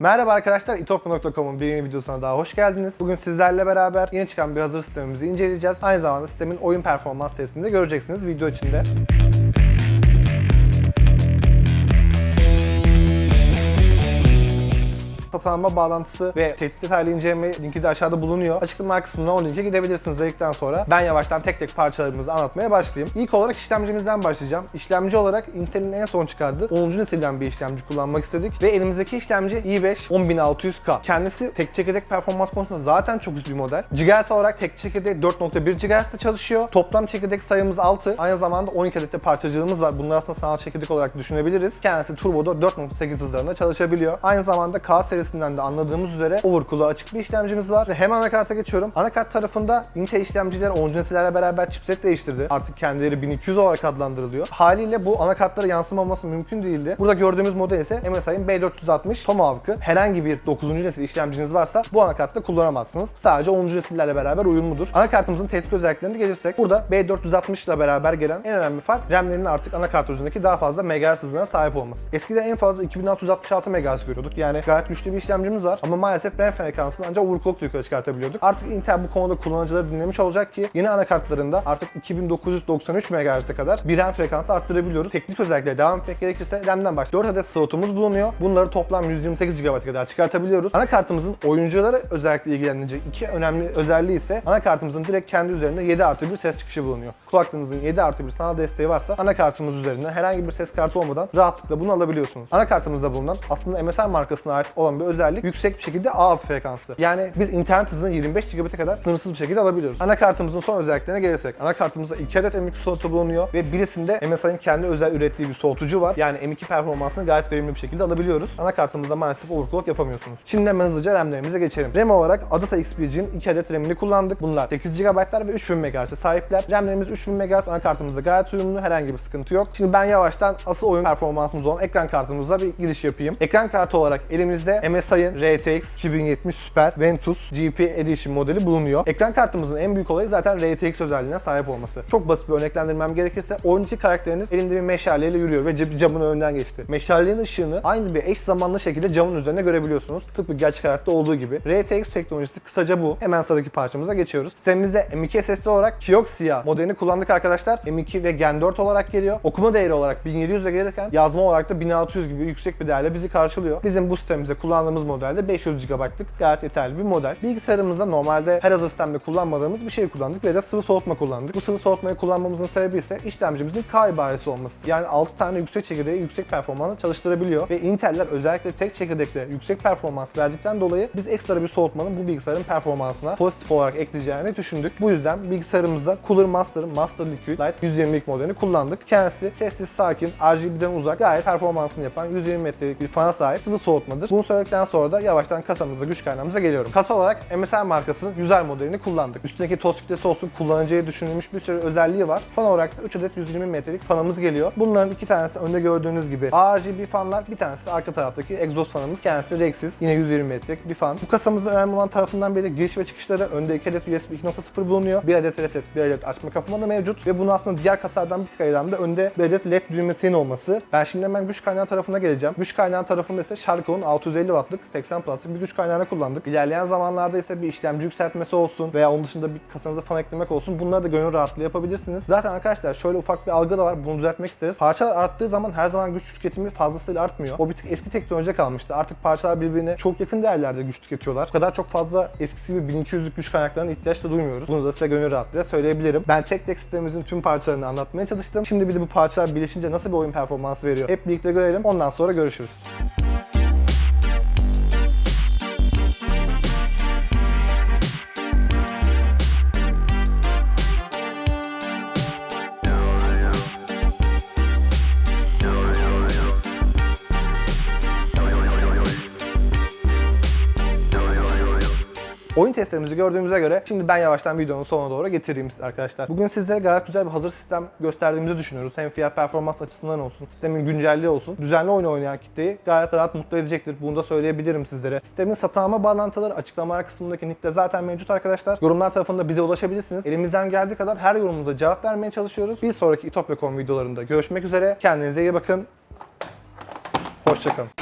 Merhaba arkadaşlar, itopya.com'un bir yeni videosuna daha hoş geldiniz. Bugün sizlerle beraber yeni çıkan bir hazır sistemimizi inceleyeceğiz. Aynı zamanda sistemin oyun performans testini de göreceksiniz video içinde. Alma bağlantısı ve teknik detaylı inceleme linki de aşağıda bulunuyor. Açıklama kısmına o linke gidebilirsiniz dedikten sonra ben yavaştan tek tek parçalarımızı anlatmaya başlayayım. İlk olarak işlemcimizden başlayacağım. İşlemci olarak Intel'in en son çıkardığı 10. nesilden bir işlemci kullanmak istedik ve elimizdeki işlemci i5 10600K. Kendisi tek çekirdek performans konusunda zaten çok üst bir model. GHz olarak tek çekirdek 4.1 GHz'de çalışıyor. Toplam çekirdek sayımız 6. Aynı zamanda 12 adet de parçacığımız var. Bunları aslında sanal çekirdek olarak düşünebiliriz. Kendisi turboda 4.8 hızlarında çalışabiliyor. Aynı zamanda K serisinden de anladığımız üzere overclock'a açık bir işlemcimiz var. Hemen anakarta geçiyorum. Anakart tarafında Intel işlemciler 10. nesillerle beraber chipset değiştirdi. Artık kendileri 1200 olarak adlandırılıyor. Haliyle bu anakartlara yansımaması mümkün değildi. Burada gördüğümüz model ise MSI'ın B460 Tomahawk'ı. Herhangi bir 9. nesil işlemciniz varsa bu anakartta kullanamazsınız. Sadece 10. nesillerle beraber uyumludur. Anakartımızın teknik özelliklerine gelirsek burada B460 ile beraber gelen en önemli fark RAM'lerin artık anakart üzerindeki daha fazla MHz hızına sahip olması. Eskiden en fazla 2666 MHz görüyorduk. Yani gayet güçlü bir işlemcimiz var ama maalesef RAM frekansını ancak overclock yukarı çıkartabiliyorduk. Artık Intel bu konuda kullanıcıları dinlemiş olacak ki yeni anakartlarında artık 2993 MHz'e kadar bir RAM frekansı arttırabiliyoruz. Teknik özelliklere devam etmek gerekirse RAM'den başka 4 adet slotumuz bulunuyor. Bunları toplam 128 GB kadar çıkartabiliyoruz. Anakartımızın oyunculara özellikle ilgilenecek iki önemli özelliği ise anakartımızın direkt kendi üzerinde 7 artı bir ses çıkışı bulunuyor. Kulaklığınızın 7 artı bir sanal desteği varsa anakartımız üzerinden herhangi bir ses kartı olmadan rahatlıkla bunu alabiliyorsunuz. Anakartımızda bulunan aslında MSI markasına ait olan bir özellik yüksek bir şekilde A frekansı. Yani biz internet hızını 25 GB'e kadar sınırsız bir şekilde alabiliyoruz. Anakartımızın son özelliklerine gelirsek anakartımızda 2 adet M2 slotu bulunuyor ve birisinde MSI'nin kendi özel ürettiği bir soğutucu var. Yani M2 performansını gayet verimli bir şekilde alabiliyoruz. Anakartımızda maalesef overclock yapamıyorsunuz. Şimdi hemen hızlıca RAM'lerimize geçelim. RAM olarak Adata XPG'nin 2 adet RAM'ini kullandık. Bunlar 8 GB ve 3000 MHz'e sahipler. RAM'lerimiz 3000 MHz, anakartımızda gayet uyumlu, herhangi bir sıkıntı yok. Şimdi ben yavaştan asıl oyun performansımız olan ekran kartımıza bir giriş yapayım. Ekran kartı olarak elimizde MSI'ın RTX 2070 Super Ventus GP Edition modeli bulunuyor. Ekran kartımızın en büyük olayı zaten RTX özelliğine sahip olması. Çok basit bir örneklendirmem gerekirse oyundaki karakteriniz elinde bir meşaleyle yürüyor ve cam- camın önünden geçti. Meşalenin ışığını aynı bir eş zamanlı şekilde camın üzerine görebiliyorsunuz. Tıpkı gerçek hayatta olduğu gibi. RTX teknolojisi kısaca bu. Hemen sıradaki parçamıza geçiyoruz. Sistemimizde M2 SSD olarak Kioxia modelini kullandık arkadaşlar. M2 ve Gen 4 olarak geliyor. Okuma değeri olarak 1700 ile gelirken yazma olarak da 1600 gibi yüksek bir değerle bizi karşılıyor. Bizim bu sistemimizde kullandığımız modelde 500 GB'lık gayet yeterli bir model. Bilgisayarımızda normalde her hazır sistemde kullanmadığımız bir şey kullandık ve de sıvı soğutma kullandık. Bu sıvı soğutmayı kullanmamızın sebebi ise işlemcimizin K ibaresi olması. Yani 6 tane yüksek çekirdeği yüksek performansla çalıştırabiliyor ve Intel'ler özellikle tek çekirdekte yüksek performans verdikten dolayı biz ekstra bir soğutmanın bu bilgisayarın performansına pozitif olarak ekleyeceğini düşündük. Bu yüzden bilgisayarımızda Cooler Master'ın Master Liquid Light 120'lik modelini kullandık. Kendisi sessiz, sakin, RGB'den uzak, gayet performansını yapan 120 metrelik bir fana sahip sıvı soğutmadır. Bunu söyledikten sonra da yavaştan kasamızda güç kaynağımıza geliyorum. Kasa olarak MSI markasının User modelini kullandık. Üstündeki toz filtresi olsun kullanıcıya düşünülmüş bir sürü özelliği var. Fan olarak da 3 adet 120 metrelik fanımız geliyor. Bunların iki tanesi önde gördüğünüz gibi RGB fanlar, bir tanesi arka taraftaki egzoz fanımız. Kendisi Rex'siz, yine 120 metrelik bir fan. Bu kasamızda önemli olan tarafından biri giriş ve çıkışları. Önde 2 adet USB 2.0 bulunuyor. 1 adet reset, 1 adet açma kapama da mevcut. Ve bunu aslında diğer kasalardan bir tık ayıran da önde 1 adet LED düğmesinin olması. Ben şimdi hemen güç kaynağı tarafına geleceğim. Güç kaynağı tarafında ise Sharko'nun 650 wattlık 80 plus'lık bir güç kaynağını kullandık. İlerleyen zamanlarda ise bir işlemci yükseltmesi olsun veya onun dışında bir kasanıza fan eklemek olsun. Bunları da gönül rahatlığı yapabilirsiniz. Zaten arkadaşlar şöyle ufak bir algı da var. Bunu düzeltmek isteriz. Parçalar arttığı zaman her zaman güç tüketimi fazlasıyla artmıyor. O bir tık eski teknolojide kalmıştı. Artık parçalar birbirine çok yakın değerlerde güç tüketiyorlar. Bu kadar çok fazla eskisi gibi 1200'lük güç kaynaklarına ihtiyaç da duymuyoruz. Bunu da size gönül rahatlığıyla söyleyebilirim. Ben tek tek sistemimizin tüm parçalarını anlatmaya çalıştım. Şimdi bir de bu parçalar birleşince nasıl bir oyun performansı veriyor? Hep birlikte görelim. Ondan sonra görüşürüz. Oyun testlerimizi gördüğümüze göre şimdi ben yavaştan videonun sonuna doğru getireyim arkadaşlar. Bugün sizlere gayet güzel bir hazır sistem gösterdiğimizi düşünüyoruz. Hem fiyat performans açısından olsun, sistemin güncelliği olsun. Düzenli oyun oynayan kitleyi gayet rahat mutlu edecektir. Bunu da söyleyebilirim sizlere. Sistemin satın alma bağlantıları açıklamalar kısmındaki linkte zaten mevcut arkadaşlar. Yorumlar tarafında bize ulaşabilirsiniz. Elimizden geldiği kadar her yorumumuza cevap vermeye çalışıyoruz. Bir sonraki itopya.com videolarında görüşmek üzere. Kendinize iyi bakın. Hoşçakalın.